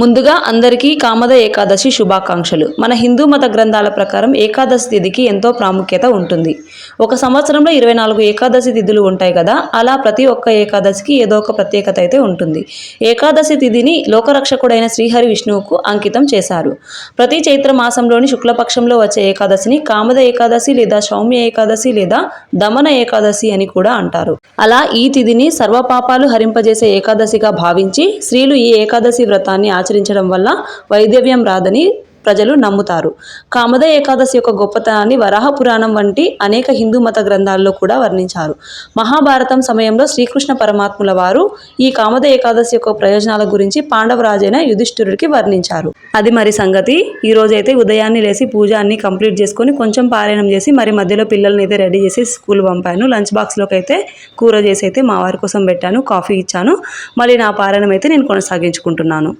ముందుగా అందరికీ కామద ఏకాదశి శుభాకాంక్షలు. మన హిందూ మత గ్రంథాల ప్రకారం ఏకాదశి తిథికి ఎంతో ప్రాముఖ్యత ఉంటుంది. ఒక సంవత్సరంలో ఇరవై నాలుగు ఏకాదశి తిథులు ఉంటాయి కదా అలా ప్రతి ఒక్క ఏకాదశికి ఏదో ఒక ప్రత్యేకత అయితే ఉంటుంది. ఏకాదశి తిథిని లోకరక్షకుడైన శ్రీహరి విష్ణువుకు అంకితం చేశారు. ప్రతి చైత్ర మాసంలోని శుక్లపక్షంలో వచ్చే ఏకాదశిని కామద ఏకాదశి లేదా సౌమ్య ఏకాదశి లేదా దమన ఏకాదశి అని కూడా అంటారు. అలా ఈ తిథిని సర్వపాపాలు హరింపజేసే ఏకాదశిగా భావించి స్త్రీలు ఈ ఏకాదశి వ్రతాన్ని ఆచరించడం వల్ల వైదవ్యం రాదని ప్రజలు నమ్ముతారు. కామద ఏకాదశి యొక్క గొప్పతనాన్ని వరాహ పురాణం వంటి అనేక హిందూ మత గ్రంథాల్లో కూడా వర్ణించారు. మహాభారతం సమయంలో శ్రీకృష్ణ పరమాత్ముల వారు ఈ కామద ఏకాదశి యొక్క ప్రయోజనాల గురించి పాండవరాజైన యుధిష్ఠిరుడికి వర్ణించారు. అది మరి సంగతి? ఈ రోజైతే ఉదయాన్నే లేసి పూజ అన్ని కంప్లీట్ చేసుకొని కొంచెం పారాయణం చేసి మరి మధ్యలో పిల్లల్ని అయితే రెడీ చేసి స్కూల్ పంపాను. లంచ్ బాక్స్లోకి అయితే కూర చేసి అయితే మా వారి కోసం పెట్టాను కాఫీ ఇచ్చాను. మళ్ళీ నా పారాయణం అయితే నేను కొనసాగించుకుంటున్నాను.